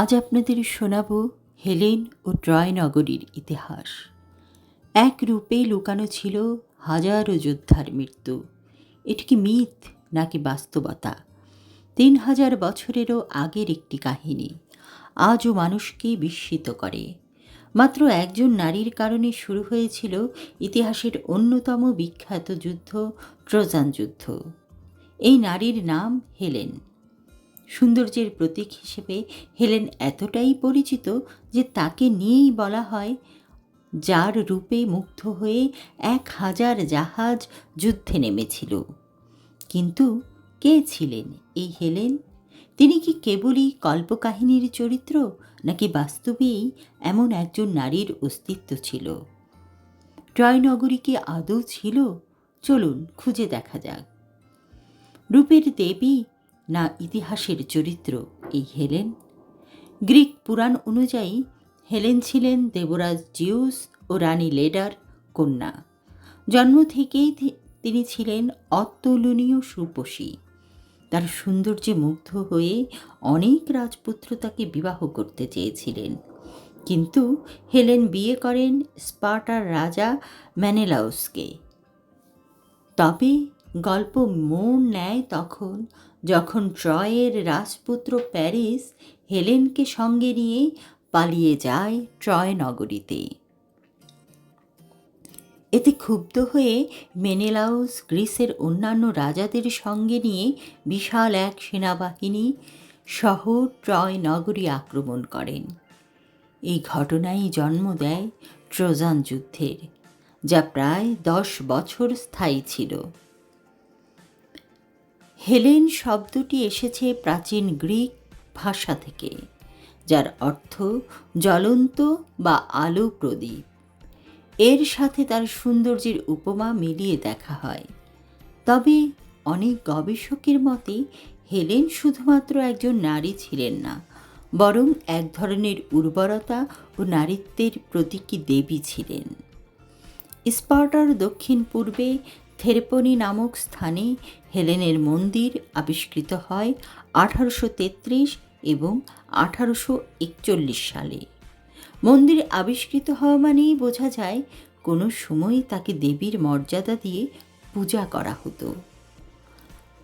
আজ আপনাদের শোনাব হেলেন ও ট্রয় নগরীর ইতিহাস। এক রূপে লুকানো ছিল হাজারো যোদ্ধার মৃত্যু। এটি কি মিথ নাকি বাস্তবতা? তিন হাজার বছরেরও আগের একটি কাহিনী। আজও মানুষকে বিস্মিত করে। মাত্র একজন নারীর কারণে শুরু হয়েছিল ইতিহাসের অন্যতম বিখ্যাত যুদ্ধ, ট্রোজান যুদ্ধ। এই নারীর নাম হেলেন। সৌন্দর্যের প্রতীক হিসেবে হেলেন এতটাই পরিচিত যে তাকে নিয়েই বলা হয়, যার রূপে মুগ্ধ হয়ে এক হাজার জাহাজ যুদ্ধে নেমেছিল। কিন্তু কে ছিলেন এই হেলেন? তিনি কি কেবলই কল্পকাহিনীর চরিত্র, নাকি বাস্তবেই এমন একজন নারীর অস্তিত্ব ছিল? ট্রয় নগরী কি আদৌ ছিল? চলুন খুঁজে দেখা যাক। রূপের দেবী না ইতিহাসের চরিত্র, এই হেলেন? গ্রিক পুরাণ অনুযায়ী, হেলেন ছিলেন দেবরাজ জিউস ও রানী লেডার কন্যা। জন্ম থেকেই তিনি ছিলেন অতুলনীয় সুপসী। তার সৌন্দর্যে মুগ্ধ হয়ে অনেক রাজপুত্র তাকে বিবাহ করতে চেয়েছিলেন। কিন্তু হেলেন বিয়ে করেন স্পার্টার রাজা ম্যানেলাউসকে। তবে গল্প মন নেয় তখন যখন ট্রয়ের রাজপুত্র প্যারিস হেলেনকে সঙ্গে নিয়ে পালিয়ে যায় ট্রয় নগরীতে। এতে ক্ষুব্ধ হয়ে মেনেলাউস গ্রিসের অন্যান্য রাজাদের সঙ্গে নিয়ে বিশাল এক সেনাবাহিনী সহ ট্রয় নগরী আক্রমণ করেন। এই ঘটনাই জন্ম দেয় ট্রোজান যুদ্ধের, যা প্রায় দশ বছর স্থায়ী ছিল। হেলেন শব্দটি এসেছে প্রাচীন গ্রিক ভাষা থেকে, যার অর্থ জ্বলন্ত বা আলো প্রদীপ। এর সাথে তার সৌন্দর্যের উপমা মিলিয়ে দেখা হয়। তবে অনেক গবেষকের মতে, হেলেন শুধুমাত্র একজন নারী ছিলেন না, বরং এক ধরনের উর্বরতা ও নারীত্বের প্রতীকী দেবী ছিলেন। স্পার্টার দক্ষিণ পূর্বে থেরপনি নামক স্থানে হেলেনের মন্দির আবিষ্কৃত হয় আঠারোশো তেত্রিশ এবং আঠারোশো একচল্লিশ সালে। মন্দির আবিষ্কৃত হওয়া মানেই বোঝা যায়, কোনো সময় তাকে দেবীর মর্যাদা দিয়ে পূজা করা হতো।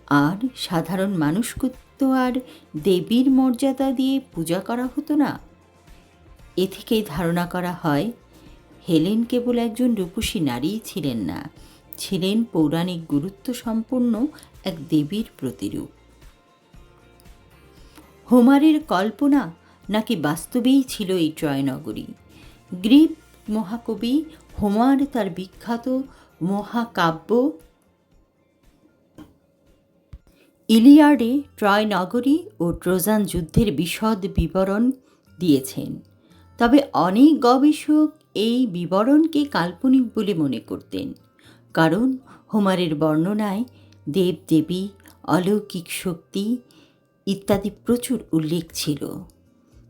আর সাধারণ মানুষকে তো আর দেবীর মর্যাদা দিয়ে পূজা করা হতো না। এ থেকেই ধারণা করা হয়, হেলেন কেবল একজন রূপসী নারীই ছিলেন না ছিলেন পৌরাণিক গুরুত্ব সম্পন্ন এক দেবীর প্রতিরূপ। হোমারের কল্পনা নাকি বাস্তবেই ছিল এই ট্রয়নগরী গ্রিক মহাকবি হোমার তার বিখ্যাত মহাকাব্য ইলিয়ার্ডে ট্রয় নগরী ও ট্রোজান যুদ্ধের বিশদ বিবরণ দিয়েছেন। তবে অনেক গবেষক এই বিবরণকে কাল্পনিক বলে মনে করতেন। কারণ হোমারের বর্ণনায় দেবদেবী, অলৌকিক শক্তি ইত্যাদি প্রচুর উল্লেখ ছিল।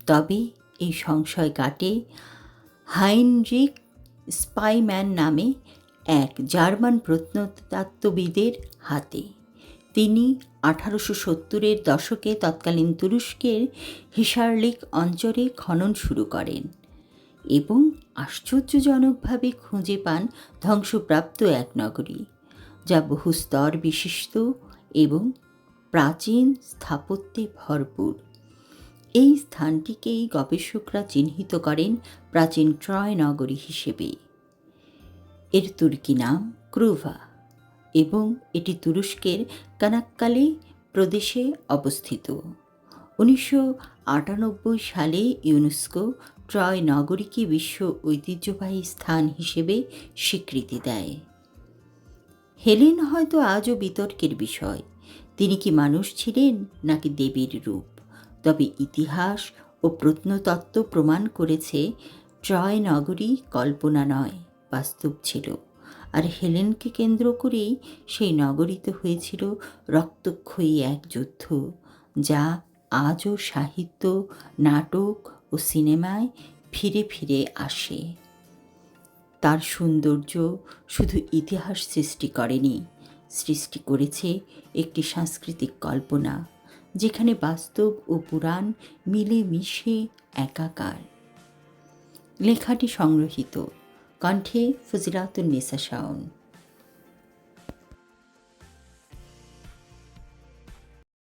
তবে এই সংশয় কাটে হাইনরিক স্পাইম্যান নামে এক জার্মান প্রত্নতত্ত্ববিদের হাতে। তিনি আঠারোশো সত্তরের দশকে তৎকালীন তুরস্কের হিসারলিক অঞ্চলে খনন শুরু করেন এবং আশ্চর্যজনকভাবে খুঁজে পান ধ্বংসপ্রাপ্ত এক নগরী, যা বহু স্তর বিশিষ্ট এবং প্রাচীন স্থাপত্যে ভরপুর। এই স্থানটিকেই গবেষকরা চিহ্নিত করেন প্রাচীন ট্রয় নগরী হিসেবে। এর তুর্কি নাম ক্রুভা এবং এটি তুরস্কের কানাক্কালে প্রদেশে অবস্থিত। উনিশশো আটানব্বই সালে ইউনেস্কো ট্রয় নগরীকে বিশ্ব ঐতিহ্যবাহী স্থান হিসেবে স্বীকৃতি দেয়। হেলেন হয়তো আজও বিতর্কের বিষয়। তিনি কি মানুষ ছিলেন নাকি দেবীর রূপ? তবে ইতিহাস ও প্রত্নতত্ত্ব প্রমাণ করেছে ট্রয় নগরী কল্পনা নয়, বাস্তব ছিল। আর হেলেনকে কেন্দ্র করেই সেই নগরীতে হয়েছিল রক্তক্ষয়ী এক যুদ্ধ, যা আজও সাহিত্য, নাটক ও সিনেমায় ফিরে ফিরে আসে। তার সৌন্দর্য শুধু ইতিহাস সৃষ্টি করেনি, সৃষ্টি করেছে একটি সাংস্কৃতিক কল্পনা, যেখানে বাস্তব ও পুরাণ মিলে মিশে একাকার। লেখাটি সংগ্রহীত কণ্ঠে ফজিলাতুন নেসা শাওন।